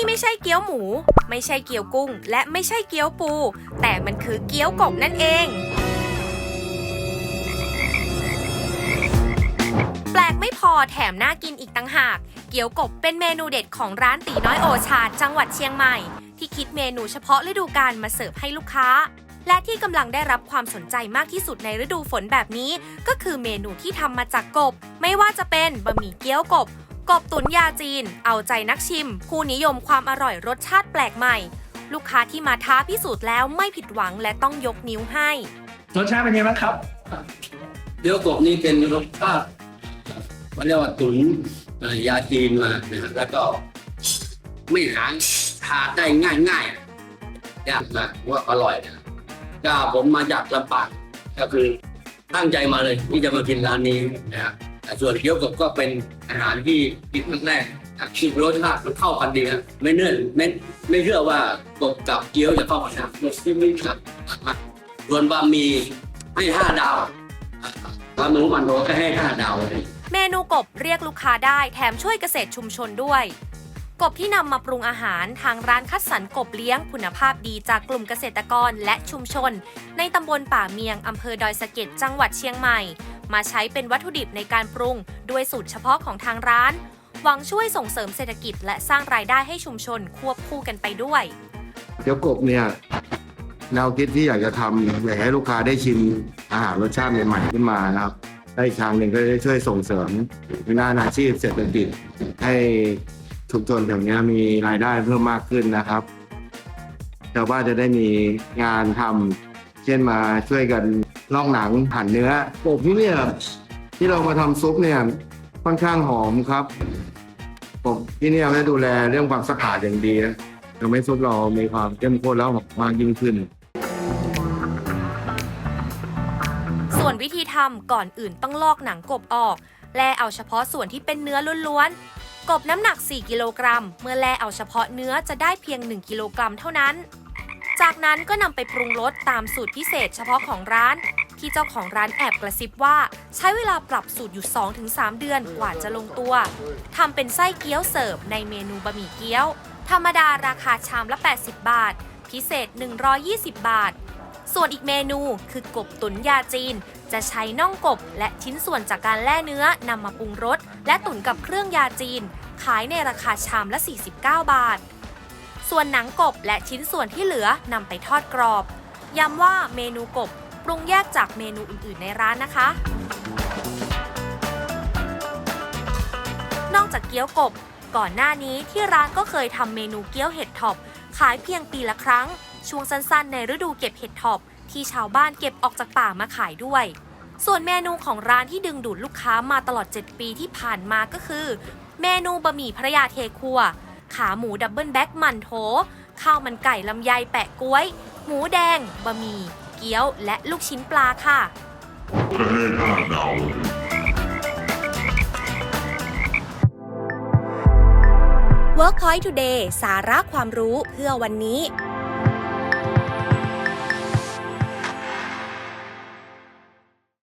นี่ไม่ใช่เกี๊ยวหมู ไม่ใช่เกี๊ยวกุ้ง และไม่ใช่เกี๊ยวปู แต่มันคือเกี๊ยวกบนั่นเอง แปลกไม่พอแถมน่ากินอีกต่างหาก เกี๊ยวกบเป็นเมนูเด็ดของร้านตีน้อยโอชาจังหวัดเชียงใหม่ ที่คิดเมนูเฉพาะฤดูกาลมาเสิร์ฟให้ลูกค้า และที่กำลังได้รับความสนใจมากที่สุดในฤดูฝนแบบนี้ ก็คือเมนูที่ทำมาจากกบ ไม่ว่าจะเป็นบะหมี่เกี๊ยวกบ กบตุ๋นยาจีน เอาใจนักชิม ผู้นิยมความอร่อยรสชาติแปลกใหม่ ลูกค้าที่มาท้าพิสูจน์แล้วไม่ผิดหวังและต้องยกนิ้วให้ รสชาติเป็นยังไงบ้างครับ เดี๋ยวกบนี่เป็นรสชาติเขาเรียกว่าตุ๋นเอ่อยาจีนมานะฮะแล้วก็ ไม่หาทานได้ง่ายง่ายๆยากมากว่าอร่อยนะก็ผมมาจากลำปางก็คือตั้งใจมาเลยที่จะมากินร้านนี้นะฮะแต่ ส่วนเกี๊ยวกบก็เป็นอาหารที่กินครั้งแรกชิมรสชาติมันเข้ากันดีนะไม่เนื่อนไม่ไม่เชื่อว่ากบกับเกี๊ยวจะเข้ากันนะรสที่ไม่ขัดส่วนบะหมี่ให้ห้าดาวปลาหมูมันโถก็ให้ห้าดาวเลยเมนูกบเรียกลูกค้าได้แถมช่วยเกษตรชุมชนด้วย กบที่นำมาปรุงอาหารทางร้านคัดสรรกบเลี้ยงคุณภาพดีจากกลุ่มเกษตรกรและชุมชน ในตำบลป่าเมียงอำเภอดอยสะเก็ดจังหวัดเชียงใหม่ มาใช้เป็นวัตถุดิบในการปรุง ด้วยสูตรเฉพาะของทางร้าน หวังช่วยส่งเสริมเศรษฐกิจและสร้างรายได้ให้ชุมชนควบคู่กันไปด้วย เกี๊ยวกบเนี่ยแนวคิดที่อยากจะทำอยากให้ลูกค้าได้ชิมอาหารรสชาติใหม่ๆขึ้นมานะครับได้อีกทางหนึ่งก็ได้ช่วยส่งเสริมงานอาชีพเศรษฐกิจให้ชุมชนแถวนี้มีรายได้เพิ่มมากขึ้นนะครับชาวบ้านจะได้มีงานทำเช่นมาช่วยกัน ลอกหนังหั่นเนื้อกบที่เนี่ยที่เรามาทำซุปเนี่ยค่อนข้างหอมครับกบที่เนี่ยได้ดูแลเรื่องความสะอาดอย่างดีนะทำให้ซุปเรามีความเข้มข้นแล้วมากยิ่งขึ้น ส่วนวิธีทำก่อนอื่นต้องลอกหนังกบออก แล่เอาเฉพาะส่วนที่เป็นเนื้อล้วนๆ กบน้ำหนัก 4 กิโลกรัม เมื่อแล่เอาเฉพาะเนื้อจะได้เพียง 1 กิโลกรัมเท่านั้น จากนั้นก็นำไปปรุงรสตามสูตรพิเศษเฉพาะของร้าน ที่เจ้าของร้านแอบกระซิบว่า ใช้เวลาปรับสูตรอยู่ 2-3 เดือนกว่าจะลงตัวทำเป็นไส้เกี๊ยวเสิร์ฟในเมนูบะหมี่เกี๊ยว ธรรมดาราคาชามละ 80 บาท พิเศษ 120 บาท ส่วนอีกเมนูคือกบตุ๋นยาจีน จะใช้น่องกบและชิ้นส่วนจากการแล่เนื้อนำมาปรุงรสและตุ๋นกับเครื่องยาจีน ขายในราคาชามละ 49 บาท ส่วนหนังกบและชิ้นส่วนที่เหลือนำไปทอดกรอบย้ำว่าเมนูกบ รุงแยกจากเมนูอื่นๆในร้านนะคะ นอกจากเกี๊ยวกบ ก่อนหน้านี้ที่ร้านก็เคยทำเมนูเกี๊ยวเห็ดท็อปขายเพียงปีละครั้ง ช่วงสั้นๆ ในฤดูเก็บเห็ดท็อปที่ชาวบ้านเก็บออกจากป่ามาขายด้วย ส่วนเมนูของร้านที่ดึงดูดลูกค้ามาตลอด 7 ปีที่ผ่านมาก็คือ เมนูบะหมี่พระยาเทครัว ขาหมูดับเบิลแบ็กมันโถข้าวมันไก่ลำไยแปะกล้วย หมูแดง บะหมี่ เกี๊ยว และลูกชิ้นปลาค่ะ WorkPoint Today สาระความรู้เพื่อวันนี้